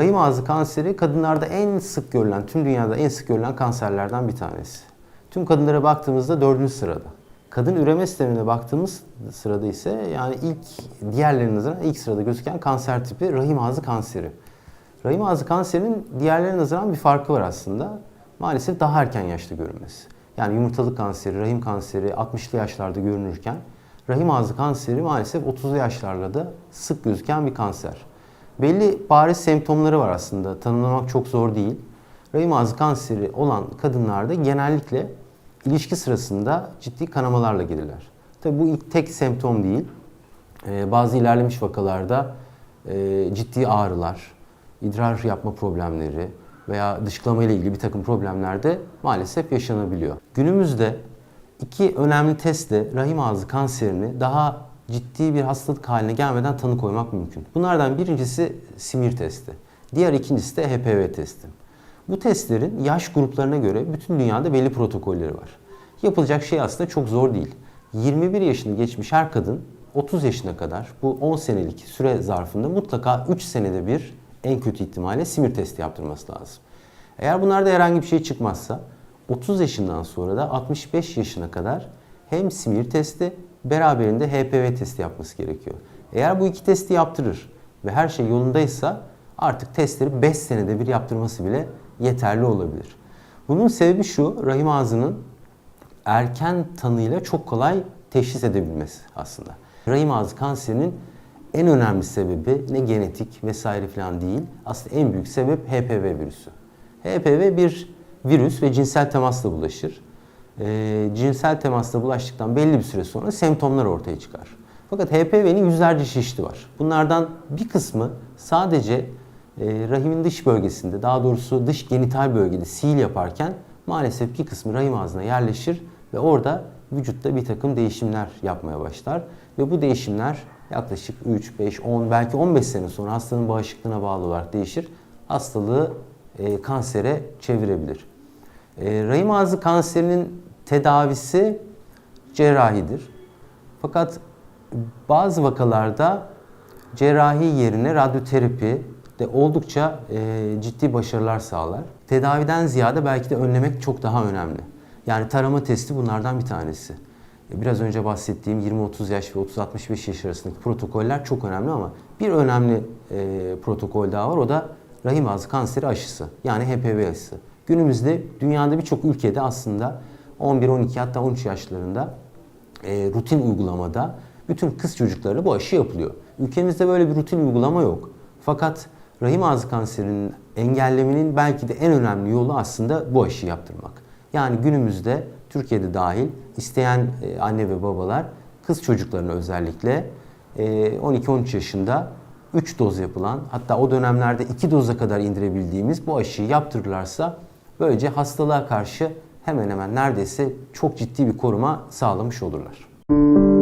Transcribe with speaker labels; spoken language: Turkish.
Speaker 1: ağzı kanseri kadınlarda en sık görülen, tüm dünyada en sık görülen kanserlerden bir tanesi. Tüm kadınlara baktığımızda dördüncü sırada. Kadın üreme sistemine baktığımız sırada ise yani ilk diğerlerinin nazaran ilk sırada gözüken kanser tipi rahim ağzı kanseri. Rahim ağzı kanserinin diğerlerine nazaran bir farkı var aslında. Maalesef daha erken yaşta görünmesi. Yani yumurtalık kanseri, rahim kanseri 60'lı yaşlarda görünürken rahim ağzı kanseri maalesef 30'lu yaşlarla da sık gözüken bir kanser. Belli bariz semptomları var aslında. Tanımlamak çok zor değil. Rahim ağzı kanseri olan kadınlarda genellikle ilişki sırasında ciddi kanamalarla gelirler. Tabi bu ilk tek semptom değil. Ee, bazı ilerlemiş vakalarda e, ciddi ağrılar, idrar yapma problemleri veya dışkılama ile ilgili bir takım problemler de maalesef yaşanabiliyor. Günümüzde iki önemli testle rahim ağzı kanserini daha ciddi bir hastalık haline gelmeden tanı koymak mümkün. Bunlardan birincisi simir testi. Diğer ikincisi de HPV testi. Bu testlerin yaş gruplarına göre bütün dünyada belli protokolleri var. Yapılacak şey aslında çok zor değil. 21 yaşını geçmiş her kadın 30 yaşına kadar bu 10 senelik süre zarfında mutlaka 3 senede bir en kötü ihtimalle simir testi yaptırması lazım. Eğer bunlarda herhangi bir şey çıkmazsa 30 yaşından sonra da 65 yaşına kadar hem simir testi beraberinde HPV testi yapması gerekiyor. Eğer bu iki testi yaptırır ve her şey yolundaysa artık testleri 5 senede bir yaptırması bile yeterli olabilir. Bunun sebebi şu, rahim ağzının erken tanıyla çok kolay teşhis edebilmesi aslında. Rahim ağzı kanserinin en önemli sebebi ne genetik vesaire falan değil. Aslında en büyük sebep HPV virüsü. HPV bir virüs ve cinsel temasla bulaşır. Ee, cinsel temasla bulaştıktan belli bir süre sonra semptomlar ortaya çıkar. Fakat HPV'nin yüzlerce çeşidi var. Bunlardan bir kısmı sadece e, rahimin dış bölgesinde, daha doğrusu dış genital bölgede sil yaparken maalesef bir kısmı rahim ağzına yerleşir ve orada vücutta bir takım değişimler yapmaya başlar. Ve bu değişimler yaklaşık 3, 5, 10 belki 15 sene sonra hastanın bağışıklığına bağlı olarak değişir. Hastalığı e, kansere çevirebilir. E, rahim ağzı kanserinin tedavisi cerrahidir. Fakat bazı vakalarda cerrahi yerine radyoterapi de oldukça e, ciddi başarılar sağlar. Tedaviden ziyade belki de önlemek çok daha önemli. Yani tarama testi bunlardan bir tanesi. E, Biraz önce bahsettiğim 20-30 yaş ve 30-65 yaş arasındaki protokoller çok önemli ama bir önemli e, protokol daha var. O da rahim ağzı kanseri aşısı. Yani HPV aşısı. Günümüzde dünyada birçok ülkede aslında 11-12 hatta 13 yaşlarında e, rutin uygulamada bütün kız çocuklarına bu aşı yapılıyor. Ülkemizde böyle bir rutin uygulama yok. Fakat rahim ağzı kanserinin engellemenin belki de en önemli yolu aslında bu aşıyı yaptırmak. Yani günümüzde Türkiye'de dahil isteyen e, anne ve babalar kız çocuklarına özellikle e, 12-13 yaşında 3 doz yapılan hatta o dönemlerde 2 doza kadar indirebildiğimiz bu aşıyı yaptırırlarsa böylece hastalığa karşı hemen hemen neredeyse çok ciddi bir koruma sağlamış olurlar.